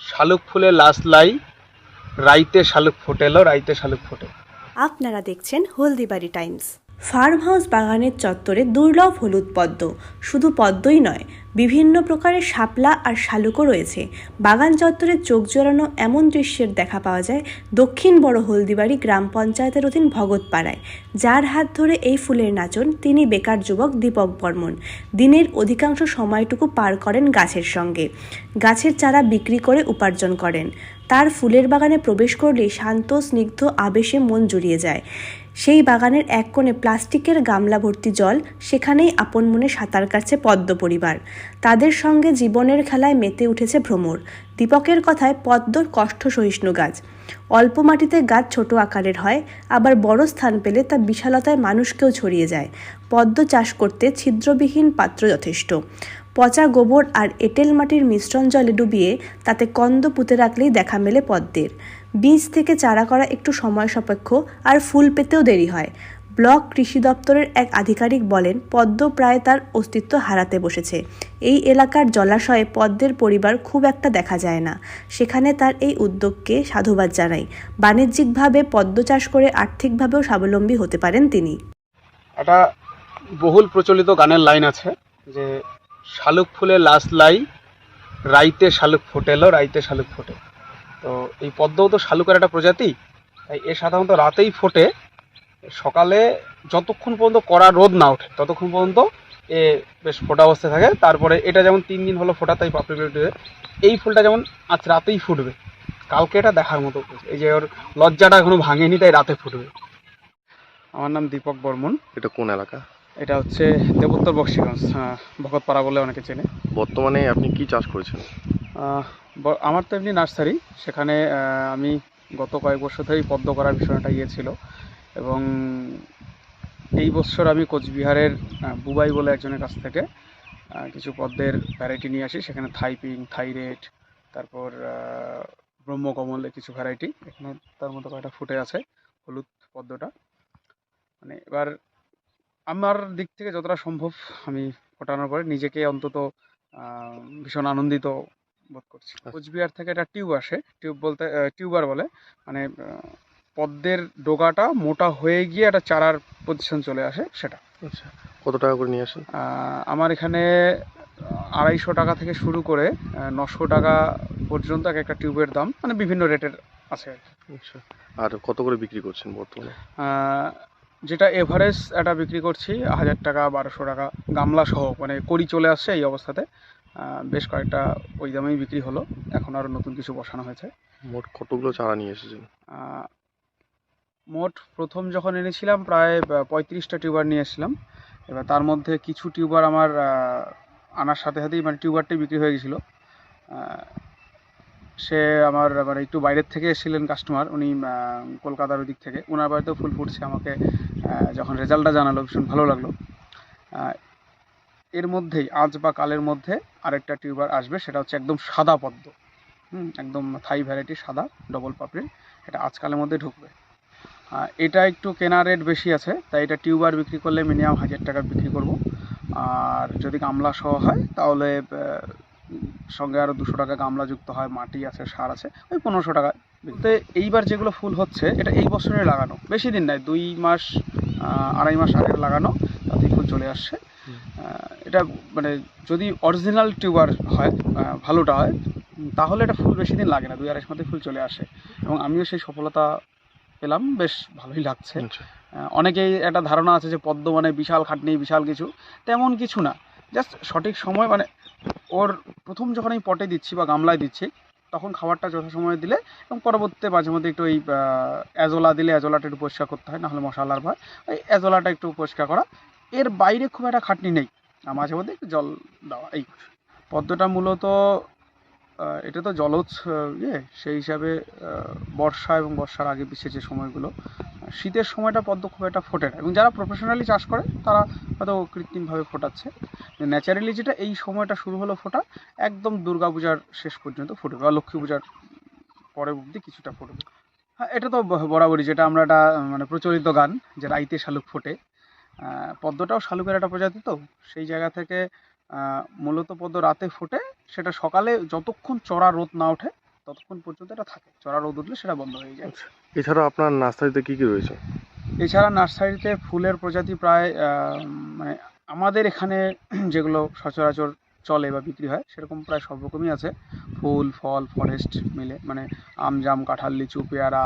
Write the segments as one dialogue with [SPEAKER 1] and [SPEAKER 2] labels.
[SPEAKER 1] শালুক ফুলে লাশ লাই রাইতে শালুক ফোটেলো রাইতে শালুক ফোটে।
[SPEAKER 2] আপনারা দেখছেন হলদিবাড়ি টাইমস। ফার্ম হাউস বাগানের চত্বরে দুর্লভ হলুদ পদ্ম। শুধু পদ্মই নয়, বিভিন্ন প্রকারের শাপলা আর শালুকও রয়েছে। বাগান চত্বরে চোখ জোড়ানো এমন দৃশ্যের দেখা পাওয়া যায় দক্ষিণ বড় হলদিবাড়ি গ্রাম পঞ্চায়েতের অধীন ভগতপাড়ায় যার হাত ধরে এই ফুলের নাচন তিনি বেকার যুবক দীপক বর্মন। দিনের অধিকাংশ সময়টুকু পার করেন গাছের সঙ্গে। গাছের চারা বিক্রি করে উপার্জন করেন। তার ফুলের বাগানে প্রবেশ করলেই শান্ত, স্নিগ্ধ আবেশে মন জুড়িয়ে যায়। সেই বাগানের এক কোণে প্লাস্টিকের গামলা ভর্তি জল, সেখানেই আপন মনে সাঁতার কাটছে পদ্ম পরিবার। তাদের সঙ্গে জীবনের খেলায় মেতে উঠেছে ভ্রমর। দীপকের কথায় পদ্ম কষ্ট সহিষ্ণু গাছ। অল্প মাটিতে গাছ ছোট আকারের হয়, আবার বড় স্থান পেলে তা বিশালতায় মানুষকেও ছড়িয়ে যায়। পদ্ম চাষ করতে ছিদ্রবিহীন পাত্র যথেষ্ট। পচা গোবর আর এঁটেল মাটির মিশ্রণ জলে ডুবিয়ে তাতে কন্দ পুঁতে রাখলেই দেখা মেলে পদ্মের। বীজ থেকে চারা করা একটু সময় সাপেক্ষ আর ফুল পেতেও দেরি হয়। ব্লক কৃষি দপ্তরের এক আধিকারিক বলেন, পদ্ম প্রায় তার অস্তিত্ব হারাতে বসেছে। এই এলাকার জলাশয়ে পদ্মের পরিবার খুব একটা দেখা যায় না। সেখানে তার এই উদ্যোগকে সাধুবাদ জানাই। বাণিজ্যিকভাবে পদ্ম চাষ করে আর্থিকভাবেও স্বাবলম্বী হতে পারেন তিনি।
[SPEAKER 1] একটা বহুল প্রচলিত গানের লাইন আছে যে শালুক ফুলে লাশ লাই রাইতে শালুক ফোটেলো রাইতে শালুক ফোটে। তো এই পদ্মও তো শালুকের একটা প্রজাতি তাই এ সাধারণত রাতেই ফোটে। সকালে যতক্ষণ পর্যন্ত কড়া রোদ না ওঠে ততক্ষণ পর্যন্ত এ বেশ ফোটা অবস্থায় থাকে। তারপরে এটা যেমন তিন দিন হলো ফোটা তাই পাপড়ি বেরোতে এই ফুলটা যেমন আজ রাতেই ফুটবে কালকে এটা দেখার মতো এই যে ওর লজ্জাটা এখনও ভাঙেনি তাই রাতে ফুটবে। আমার নাম দীপক বর্মন।
[SPEAKER 3] এটা কোন এলাকা?
[SPEAKER 1] এটা হচ্ছে দেবোত্তর বক্সিগঞ্জ হ্যাঁ, ভগতপাড়া বলে অনেকে চেনে।
[SPEAKER 3] বর্তমানে আপনি কি চাষ করেছেন?
[SPEAKER 1] আমার তো এমনি নার্সারি সেখানে আমি গত কয়েক বছর ধরেই পদ্ম করার বিষয়টা ইয়ে ছিল এবং এই বছর আমি কোচবিহারের বুবাই বলে একজনের কাছ থেকে কিছু পদ্মের ভ্যারাইটি নিয়ে আসি সেখানে থাইপিং পিঙ্ক থাই রেড তারপর আহ, ব্রহ্মকমলের কিছু ভ্যারাইটি এখানে তার মধ্যে কয়েকটা ফুটে আছে হলুদ পদ্মটা। মানে এবার আমার দিক থেকে যতটা সম্ভব আমি ফোটানোর পরে নিজেকে অন্তত ভীষণ আনন্দিত বোধ করছি। কোচবিহার থেকে একটা টিউব আসে টিউব বলতে টিউবার বলে। মানে পদ্মের ডোগাটা মোটা হয়ে গিয়ে একটা চারার পজিশন চলে আসে সেটা।
[SPEAKER 3] আচ্ছা কত টাকা করে নিয়ে আসেন?
[SPEAKER 1] আমার এখানে আড়াইশো টাকা থেকে শুরু করে নশো টাকা পর্যন্ত এক একটা টিউবের দাম। মানে বিভিন্ন রেটের আছে আর কি।
[SPEAKER 3] আচ্ছা আর কত করে বিক্রি করছেন বর্তমানে?
[SPEAKER 1] যেটা এভারেজ এটা বিক্রি করছি হাজার টাকা বারোশো টাকা গামলা সহ মানে কড়ি চলে আসছে এই অবস্থাতে। বেশ কয়েকটা ওই দামেই বিক্রি হলো এখন আরও নতুন কিছু বসানো হয়েছে।
[SPEAKER 3] মোট কতগুলো চারা নিয়ে এসেছেন?
[SPEAKER 1] মোট প্রথম যখন এনেছিলাম প্রায় পঁয়ত্রিশটা টিউবার নিয়ে এসেছিলাম। এবার তার মধ্যে কিছু টিউবার আমার আনার সাথে সাথেই মানে টিউবারটাই বিক্রি হয়ে গেছিল। সে আমার মানে একটু বাইরের থেকে এসেছিলেন কাস্টমার উনি কলকাতার ওই দিক থেকে। ওনার বাড়িতেও ফুল ফুটছে আমাকে যখন রেজাল্টটা জানালো, ভীষণ ভালো লাগল। এর মধ্যেই, আজ বা কালের মধ্যে আরেকটা টিউবার আসবে, সেটা হচ্ছে একদম সাদা পদ্ম। হুম, একদম থাই ভ্যারাইটি সাদা ডবল পাপড়ির এটা আজকালের মধ্যে ঢুকবে। এটা একটু কেনা রেট বেশি আছে, তাই এটা টিউবার বিক্রি করলে মিনিমাম হাজার টাকা বিক্রি করব। আর যদি গামলা সহ হয়, তাহলে সঙ্গে আরও দুশো টাকা গামলা যুক্ত হয় মাটি আছে সার আছে ওই পনেরোশো টাকা তো এইবার যেগুলো ফুল হচ্ছে এটা এই বছরে লাগানো। বেশি দিন নয় দুই মাস আড়াই মাস আগের লাগানো তাতেই ফুল চলে আসছে। এটা মানে যদি অরিজিনাল টিউবার হয় ভালোটা হয় তাহলে এটা ফুল বেশি দিন লাগে না দুই আড়াইশ মধ্যে ফুল চলে আসে। এবং আমিও সেই সফলতা পেলাম বেশ ভালোই লাগছে।
[SPEAKER 3] আচ্ছা।
[SPEAKER 1] অনেকেই একটা ধারণা আছে যে পদ্ম মানে বিশাল খাটনি বিশাল কিছু তেমন কিছু না। জাস্ট সঠিক সময় মানে ওর প্রথম যখন আমি পটে দিচ্ছি বা গামলায় দিচ্ছি, তখন খাবারটা যথাসময়ে দিলে এবং পরবর্তীতে মাঝে মধ্যে একটু ওই অ্যাজোলা দিলে অ্যাজোলাটা একটু পরিষ্কার করতে হয়, নাহলে মশালার ভয়। ওই অ্যাজোলাটা একটু পরিষ্কার করা। এর বাইরে খুব একটা খাটনি নেই। মাঝে মধ্যে একটু জল দেওয়া, এই। পদ্মটা মূলত এটা তো জলজ ইয়ে সেই হিসাবে বর্ষা এবং বর্ষার আগে পিছিয়ে যে সময়গুলো শীতের সময়টা পদ্ম খুব একটা ফোটে না। এবং যারা প্রফেশনালি চাষ করে, তারা হয়তো কৃত্রিমভাবে ফোটাচ্ছে। ন্যাচারালি যেটা এই সময়টা শুরু হলো ফোটা, একদম দুর্গা পূজার শেষ পর্যন্ত ফুটবে, বা লক্ষ্মী পূজার পরে অবধি কিছুটা ফুটবে। হ্যাঁ এটা তো বরাবরই, যেটা আমরা একটা মানে প্রচলিত গান, যে রাইতে শালুক ফোটে। পদ্মটাও শালুকের একটা প্রজাতি তো, সেই জায়গা থেকে মূলত পদ্ম রাতে ফোটে সেটা সকালে যতক্ষণ চড়া রোদ না ওঠে ততক্ষণ পর্যন্ত এটা থাকে। চড়া রোদ উঠলে সেটা বন্ধ হয়ে যায়।
[SPEAKER 3] আচ্ছা এছাড়া আপনার নার্সারিতে কি কি রয়েছে?
[SPEAKER 1] এছাড়া নার্সারিতে ফুলের প্রজাতি প্রায় মানে আমাদের এখানে যেগুলো সচরাচর চলে বা বিক্রি হয় সেরকম প্রায় সব রকমই আছে। ফুল ফল ফরেস্ট মিলে মানে আম জাম কাঁঠাল লিচু পেয়ারা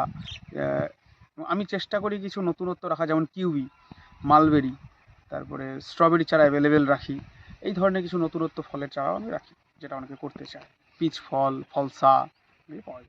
[SPEAKER 1] আমি চেষ্টা করি কিছু নতুনত্ব রাখা যেমন কিউবি মালবেরি তারপরে স্ট্রবেরি চারা অ্যাভেলেবেল রাখি। এই ধরনের কিছু নতুনত্ব ফলের চারা আমি রাখি, যেটা অনেকে করতে চায়। পিচ ফল ফলসা পাওয়া যায়।